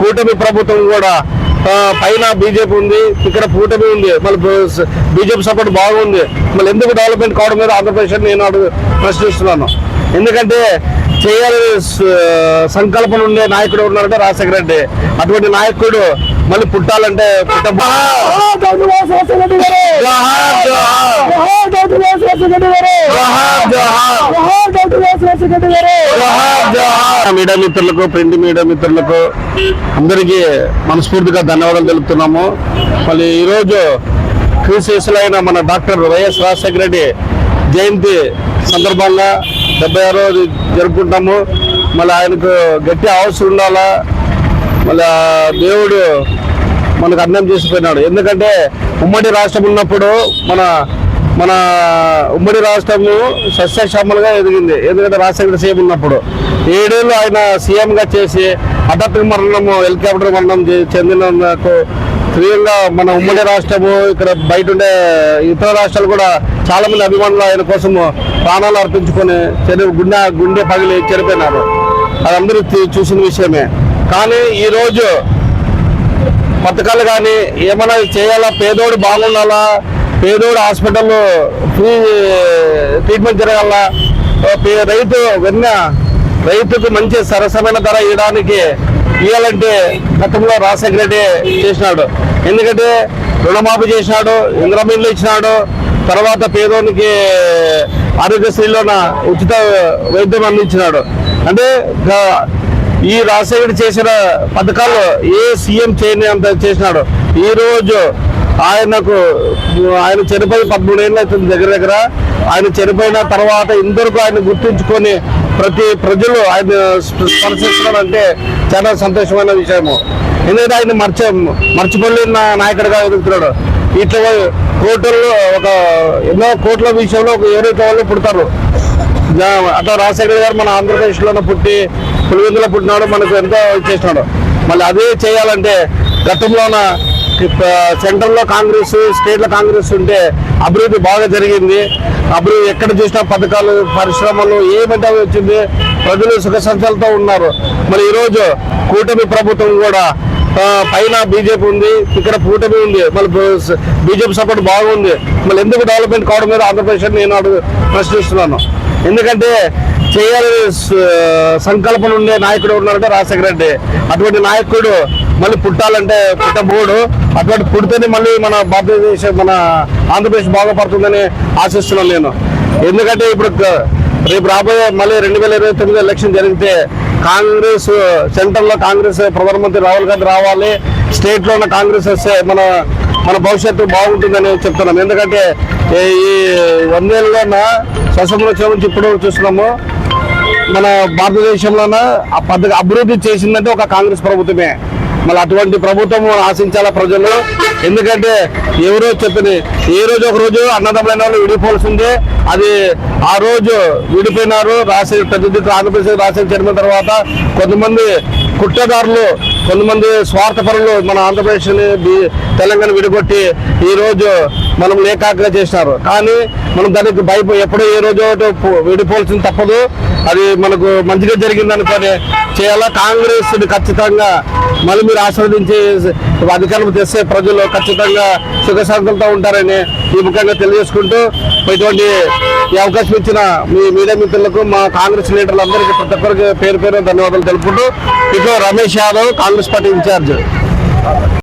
కూటమి ప్రభుత్వం కూడా పైన బీజేపీ ఉంది ఇక్కడ కూటమి ఉంది మళ్ళీ బీజేపీ సపోర్ట్ బాగుంది మళ్ళీ ఎందుకు డెవలప్మెంట్ కావడం మీద ఆంధ్రప్రదేశ్ నేను అడుగు ప్రశ్నిస్తున్నాను ఎందుకంటే చేయాలి సంకల్పం ఉండే నాయకుడు ఉన్నారంటే రాజశేఖర రెడ్డి అటువంటి నాయకుడు మళ్ళీ పుట్టాలంటే పుట్ట మీడియా మిత్రులకు ప్రింట్ మీడియా మిత్రులకు అందరికీ మనస్ఫూర్తిగా ధన్యవాదాలు తెలుపుతున్నాము. మళ్ళీ ఈరోజు క్రీశేషులైన మన డాక్టర్ వైఎస్ రాజశేఖర రెడ్డి జయంతి సందర్భంగా డెబ్బై ఆరో జరుపుకుంటాము. మళ్ళీ ఆయనకు గట్టి అవసరం ఉండాలా? మళ్ళీ దేవుడు మనకు అన్నం చేసిపోయినాడు. ఎందుకంటే ఉమ్మడి రాష్ట్రం ఉన్నప్పుడు మన మన ఉమ్మడి రాష్ట్రము సస్యశ్యామలుగా ఎదిగింది. ఎందుకంటే రాజశేఖర సీఎం ఉన్నప్పుడు. ఏడేళ్ళు ఆయన సీఎంగా చేసి హఠాత్తు మరణము హెలికాప్టర్ మరణం చెందిన నాకు తీవ్రంగా మన ఉమ్మడి రాష్ట్రము ఇక్కడ బయట ఉండే ఇతర రాష్ట్రాలు కూడా చాలా మంది అభిమానులు ఆయన కోసం ప్రాణాలు అర్పించుకొని చని గుండె గుండె పగిలి చనిపోయినారు అది చూసిన విషయమే. కానీ ఈరోజు పథకాలు కానీ ఏమైనా చేయాలా? పేదోడు బాగుండాలా? పేదోడు హాస్పిటల్లో ఫ్రీ ట్రీట్మెంట్ జరగాల పే- రైతు వెన్న రైతుకు మంచి సరసమైన ధర ఇవ్వడానికి ఇవ్వాలంటే గతంలో రాజశేఖర రెడ్డి చేసినాడు. ఎందుకంటే రుణమాఫీ చేసినాడు ఇంద్రమీన్లు ఇచ్చినాడు తర్వాత పేదోనికి ఆరోగ్యశ్రీలోన ఉచిత వైద్యం అందించినాడు. అంటే ఈ రాజశేఖర్ చేసిన పథకాలు ఏ సీఎం చేయని అంత చేసినాడు. ఈరోజు ఆయనకు ఆయన చనిపోయి పదమూడేళ్ళు అవుతుంది దగ్గర దగ్గర. ఆయన చనిపోయిన తర్వాత ఇందరికీ ఆయన గుర్తుంచుకొని ప్రతి ప్రజలు ఆయన స్పర్శించడం అంటే చాలా సంతోషమైన విషయము. ఎందుకంటే ఆయన మర్చ మర్చిపోలేని నా- నాయకుడిగా ఎదుగుతున్నాడు. ఇట్లా కోర్టుల్లో ఒక ఎన్నో కోట్ల విషయంలో ఒక ఎవరైతే వాళ్ళు పుడతారు. అట్లా రాజశేఖర గారు మన ఆంధ్రప్రదేశ్లోనే పుట్టి పులివెందులో పుట్టినాడు మనకు ఎంతో చేసినాడు. మళ్ళీ అదే చేయాలంటే గతంలోన సెంట్రల్లో కాంగ్రెస్ స్టేట్లో కాంగ్రెస్ ఉంటే అభివృద్ధి బాగా జరిగింది. అభివృద్ధి ఎక్కడ చూసినా పథకాలు పరిశ్రమలు ఏమంటే వచ్చింది ప్రజలు సుఖ సంతలతో ఉన్నారు. మరి ఈరోజు కూటమి ప్రభుత్వం కూడా పైన బీజేపీ ఉంది ఇక్కడ కూటమి ఉంది. మళ్ళీ బీజేపీ సపోర్ట్ బాగుంది. మళ్ళీ ఎందుకు డెవలప్మెంట్ కావడం మీద ఆంధ్రప్రదేశ్ నేను అడుగు ప్రశ్నిస్తున్నాను. ఎందుకంటే చేయాలి సంకల్పం ఉండే నాయకుడు ఉన్నారంటే రాజశేఖర రెడ్డి. అటువంటి నాయకుడు మళ్ళీ పుట్టాలంటే పుట్టబోడు అటువంటి పుడితేనే మళ్ళీ మన భారతదేశం మన ఆంధ్రప్రదేశ్ బాగుపడుతుందని ఆశిస్తున్నాను నేను. ఎందుకంటే ఇప్పుడు రేపు రాబోయే మళ్ళీ రెండు వేల ఇరవై తొమ్మిది ఎలక్షన్ జరిగితే కాంగ్రెస్ సెంటర్లో కాంగ్రెస్ ప్రధానమంత్రి రాహుల్ గాంధీ రావాలి స్టేట్లో ఉన్న కాంగ్రెస్ వస్తే మన మన భవిష్యత్తు బాగుంటుందని చెప్తున్నాం. ఎందుకంటే ఈ- ఈ వందేళ్ళలో నుంచి ఇప్పుడు చూస్తున్నాము. మన భారతదేశంలోన ఆ పద్ధతి అభివృద్ధి చేసిందంటే ఒక కాంగ్రెస్ ప్రభుత్వమే. మళ్ళీ అటువంటి ప్రభుత్వం ఆశించాల ప్రజలు? ఎందుకంటే ఎవరో చెప్పిన ఏ రోజు ఒక రోజు అన్నదమ్ములైన వాళ్ళు విడిపోవాల్సిందే. అది ఆ రోజు విడిపోయినారు రాసి పెద్ద ఆంధ్రప్రదేశ్ రాసి చేరిన తర్వాత కొంతమంది కుట్రదారులు కొంతమంది స్వార్థపరులు మన ఆంధ్రప్రదేశ్ని తెలంగాణ విడగొట్టి ఈరోజు మనం లేకాకగా చేసినారు. కానీ మనం దానికి భయపడి ఎప్పుడో ఏ రోజు ఒకటి పో- విడిపోవాల్సింది తప్పదు. అది మనకు మంచిగా జరిగింది అనుకొని చేయాలా? కాంగ్రెస్ ఖచ్చితంగా మళ్ళీ మీరు ఆస్వాదించి అధికారం తెస్తే ప్రజలు ఖచ్చితంగా సుఖశాంతులతో ఉంటారని ఈ ముఖ్యంగా తెలియజేసుకుంటూ ఇటువంటి ఈ అవకాశం ఇచ్చిన మీ మీడియా మిత్రులకు మా కాంగ్రెస్ లీడర్లందరికీ ప్రతి ఒక్కరికి పేరు పేరు ధన్యవాదాలు తెలుపుకుంటూ. ఇటు రమేష్ యాదవ్ కాంగ్రెస్ పార్టీ ఇన్ఛార్జ్.